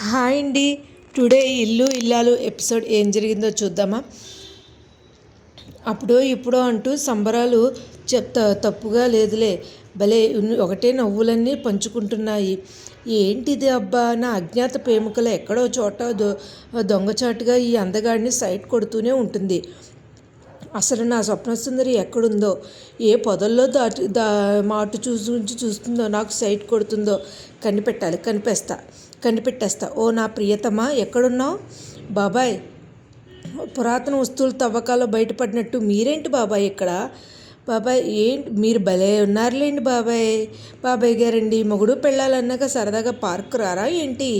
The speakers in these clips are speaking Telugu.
హాయ్ అండి. టుడే ఇల్లు ఇల్లాలు ఎపిసోడ్ ఏం జరిగిందో చూద్దామా? అప్పుడు ఇప్పుడో అంటూ సంబరాలు చెప్తా తప్పుగా లేదులే. భలే ఒకటే నవ్వులన్నీ పంచుకుంటున్నాయి. ఏంటిది అబ్బా నా అజ్ఞాత ప్రేమికుల ఎక్కడో చోట దొ దొంగచాటుగా ఈ అందగాడిని సైట్ కొడుతూనే ఉంటుంది. అసలు నా స్వప్న సుందరి ఎక్కడుందో? ఏ పొదల్లో దాటి దా మాటు చూసి ఉంచి చూస్తుందో నాకు సైట్ కొడుతుందో? కనిపెట్టాలి కనిపిస్తాను కనిపెట్టేస్తా. ఓ నా ప్రియతమా ఎక్కడున్నావు? బాబాయ్ పురాతన వస్తువులు తవ్వకాల్లో బయటపడినట్టు మీరేంటి బాబాయ్ ఇక్కడ? బాబాయ్ ఏంటి మీరు భలే ఉన్నారులేండి బాబాయ్. బాబాయ్ గారండి మొగుడు పెళ్ళాలన్నాక సరదాగా పార్క్ రారా ఏంటి?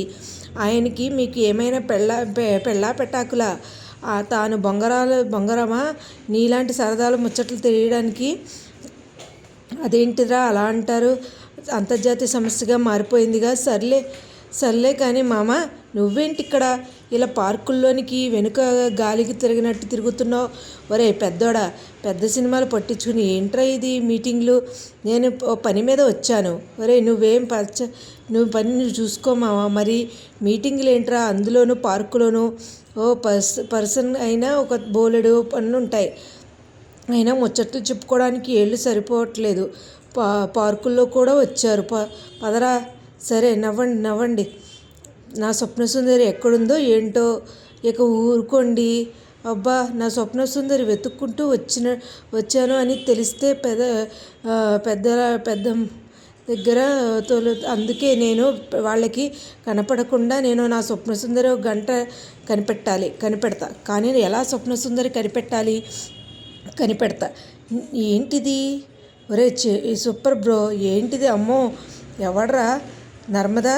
ఆయనకి మీకు ఏమైనా పెళ్ళ పె- పెళ్ళా పెట్టాకులా తాను బొంగరాలు బొంగరమా? నీలాంటి సరదాలు ముచ్చట్లు తెలియడానికి అదేంటిరా అలా అంటారు? అంతర్జాతీయ సమస్యగా మారిపోయిందిగా? సర్లే సర్లే కానీ మామ నువ్వేంటి ఇక్కడ ఇలా పార్కుల్లోనికి వెనుక గాలికి తిరిగినట్టు తిరుగుతున్నావు? ఒరే పెద్దోడా పెద్ద సినిమాలు పట్టించుకుని ఏంట్రా ఇది మీటింగ్లు? నేను ఓ పని మీద వచ్చాను. ఒరే నువ్వేం పచ్చ నువ్వు పని నువ్వు చూసుకో మామ. మరి మీటింగ్లు ఏంట్రా అందులోనూ పార్కులోనూ? ఓ పర్స్ పర్సన్ అయినా ఒక బోలెడు పనులు ఉంటాయి అయినా ముచ్చట్లు చెప్పుకోవడానికి ఏళ్ళు సరిపోవట్లేదు. పా పార్కుల్లో కూడా వచ్చారు. ప పదరా. సరే నవ్వండి నవ్వండి. నా స్వప్న సుందరి ఎక్కడుందో ఏంటో ఇక ఊరుకోండి. అబ్బా నా స్వప్న సుందరి వెతుక్కుంటూ వచ్చిన వచ్చాను అని తెలిస్తే పెద్ద పెద్ద పెద్ద దగ్గర తోలు అందుకే నేను వాళ్ళకి కనపడకుండా నేను నా స్వప్న సుందరి ఒక గంట కనిపెట్టాలి కనిపెడతా. కానీ ఎలా స్వప్న సుందరి కనిపెట్టాలి? కనిపెడతా. ఏంటిది? ఒరే సూపర్ బ్రో ఏంటిది అమ్మో? ఎవడ్రా? నర్మదా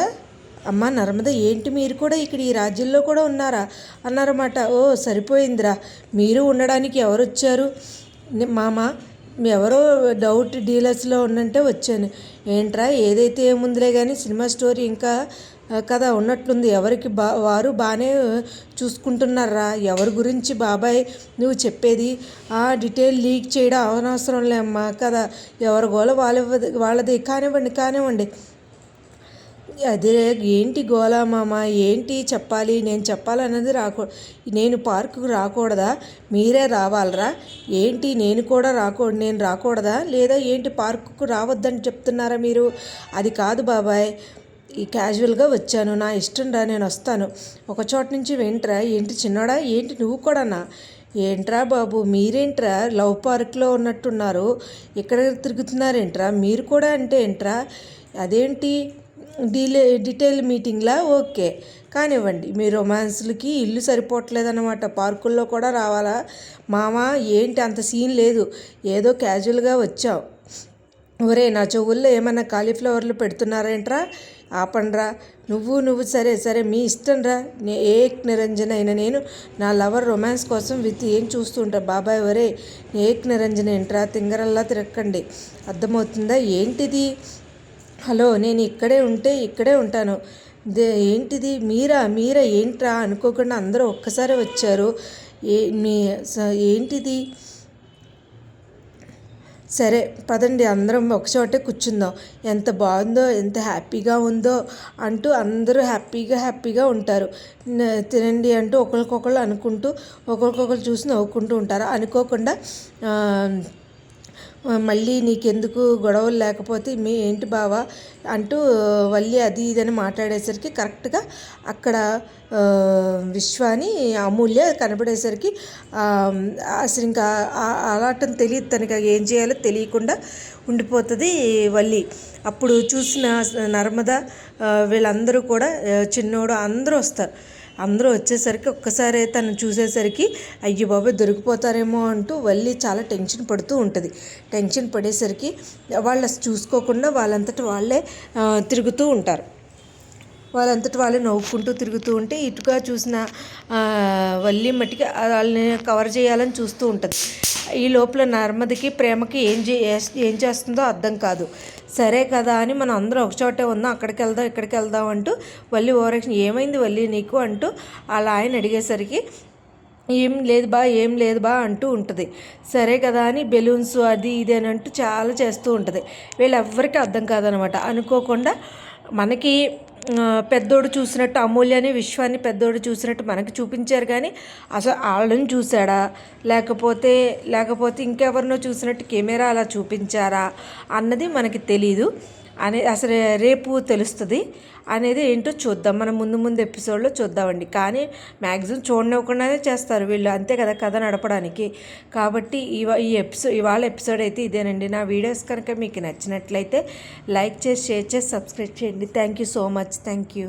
అమ్మ నర్మద ఏంటి మీరు కూడా ఇక్కడ ఈ రాజ్యంలో కూడా ఉన్నారా? అన్నారన్నమాట. ఓ సరిపోయిందిరా. మీరు ఉండడానికి ఎవరు వచ్చారు మామ ఎవరో డౌట్ డీలర్స్లో ఉన్నంటే వచ్చాను. ఏంట్రా ఏదైతే ఏముందిలే కానీ సినిమా స్టోరీ ఇంకా కదా కథ ఉన్నట్లుంది. ఎవరికి బా వారు బాగానే చూసుకుంటున్నారా? ఎవరి గురించి బాబాయ్ నువ్వు చెప్పేది? ఆ డీటెయిల్ లీక్ చేయడం అవనవసరం లేమ్మా కదా ఎవరి గోల వాళ్ళ వాళ్ళది కానివ్వండి కానివ్వండి. అదే ఏంటి గోలా మామ? ఏంటి చెప్పాలి? నేను చెప్పాలన్నది రాకూ నేను పార్కుకు రాకూడదా? మీరే రావాలరా? ఏంటి నేను కూడా రాకూడదు నేను రాకూడదా? లేదా ఏంటి పార్కుకు రావద్దని చెప్తున్నారా మీరు? అది కాదు బాబాయ్. ఈ క్యాజువల్గా వచ్చాను. నా ఇష్టం రా నేను వస్తాను. ఒక చోట నుంచి వెంట్రా. ఏంటి చిన్నోడా? ఏంటి నువ్వు కూడానా? ఏంట్రా బాబు మీరేంట్రా? లవ్ పార్క్లో ఉన్నట్టున్నారు. ఇక్కడ తిరుగుతున్నారేంట్రా? మీరు కూడా అంటే ఏంట్రా? అదేంటి? డీలే డీటెయిల్ మీటింగ్లా? ఓకే. కానివ్వండి మీ రొమాన్స్లకి ఇల్లు సరిపోవట్లేదన్నమాట. పార్కుల్లో కూడా రావాలా? మామ ఏంటి అంత సీన్ లేదు. ఏదో క్యాజువల్గా వచ్చావు ఒరే నా చెవుల్లో ఏమన్నా కాలీఫ్లవర్లు పెడుతున్నారేంట్రా? ఆపండ్రా. నువ్వు నువ్వు సరే సరే మీ ఇష్టం రా నే ఏ నిరంజన అయినా నేను నా లవర్ రొమాన్స్ కోసం విత్ ఏం చూస్తుంటా? బాబాయ్ ఒరే ఏక్ నిరంజన ఏంట్రా? తింగరల్లా తిరక్కండి. అర్థమవుతుందా? ఏంటిది? హలో నేను ఇక్కడే ఉంటే ఇక్కడే ఉంటాను. దే ఏంటిది? మీరా? మీరా? ఏంట్రా? అనుకోకుండా అందరూ ఒక్కసారి వచ్చారు. ఏ మీ స- ఏంటిది? సరే పదండి. అందరం ఒకచోటే కూర్చుందాం. ఎంత బాగుందో ఎంత హ్యాపీగా ఉందో అంటూ అందరూ హ్యాపీగా హ్యాపీగా ఉంటారు. తినండి అంటూ ఒకరికొకళ్ళు అనుకుంటూ ఒకరికొకరు చూసి నవ్వుకుంటూ ఉంటారు. అనుకోకుండా మళ్ళీ నీకెందుకు గొడవలు లేకపోతే మీ ఏంటి బావా అంటూ వల్లి అది ఇదని మాట్లాడేసరికి కరెక్ట్గా అక్కడ విశ్వాని అమూల్య కనపడేసరికి అసలు ఇంకా అలాటం తెలియదు తనకి ఏం చేయాలో తెలియకుండా ఉండిపోతుంది వల్లి. అప్పుడు చూసిన నర్మద వీళ్ళందరూ కూడా చిన్నోడు అందరూ వస్తారు. అందరూ వచ్చేసరికి ఒక్కసారి తను చూసేసరికి అయ్యో బాబాయ్ దొరికిపోతారేమో అంటూ వల్లి చాలా టెన్షన్ పడుతూ ఉంటుంది. టెన్షన్ పడేసరికి వాళ్ళు చూసుకోకుండా వాళ్ళంతటా వాళ్ళే తిరుగుతూ ఉంటారు. వాళ్ళంతటి వాళ్ళు నవ్వుకుంటూ తిరుగుతూ ఉంటే ఇటుగా చూసిన వల్లి మట్టికి వాళ్ళని కవర్ చేయాలని చూస్తూ ఉంటుంది. ఈ లోపల నర్మదికి ప్రేమకి ఏం చే ఏం చేస్తుందో అర్థం కాదు. సరే కదా అని మనం అందరం ఒకచోటే ఉందాం అక్కడికి వెళ్దాం ఇక్కడికి వెళ్దాం అంటూ వల్లి ఓరక్షణ ఏమైంది వల్లి నీకు? అంటూ అలా ఆయన అడిగేసరికి ఏం లేదు బా ఏం లేదు బా అంటూ ఉంటుంది. సరే కదా అని బెలూన్స్ అది ఇది అని అంటూ చాలా చేస్తూ ఉంటుంది. వీళ్ళెవ్వరికీ అర్థం కాదనమాట. అనుకోకుండా మనకి పెద్దోడు చూసినట్టు అమూల్యని విశ్వాన్ని పెద్దోడు చూసినట్టు మనకి చూపించారు కానీ అసలు వాళ్ళని చూశాడా? లేకపోతే లేకపోతే ఇంకెవరినో చూసినట్టు కెమెరా అలా చూపించారా? అన్నది మనకి తెలీదు. అనే అసలు రేపు తెలుస్తుంది. అనేది ఏంటో చూద్దాం. మనం ముందు ముందు ఎపిసోడ్లో చూద్దామండి. కానీ మ్యాక్సిమం చూడనివ్వకుండానే చేస్తారు వీళ్ళు. అంతే కదా కథ నడపడానికి. కాబట్టి ఇవా ఈ ఎపిసోడ్ ఇవాళ ఎపిసోడ్ అయితే ఇదేనండి. నా వీడియోస్ కనుక మీకు నచ్చినట్లయితే లైక్ చేసి షేర్ చేసి సబ్స్క్రైబ్ చేయండి. Thank you so much. Thank you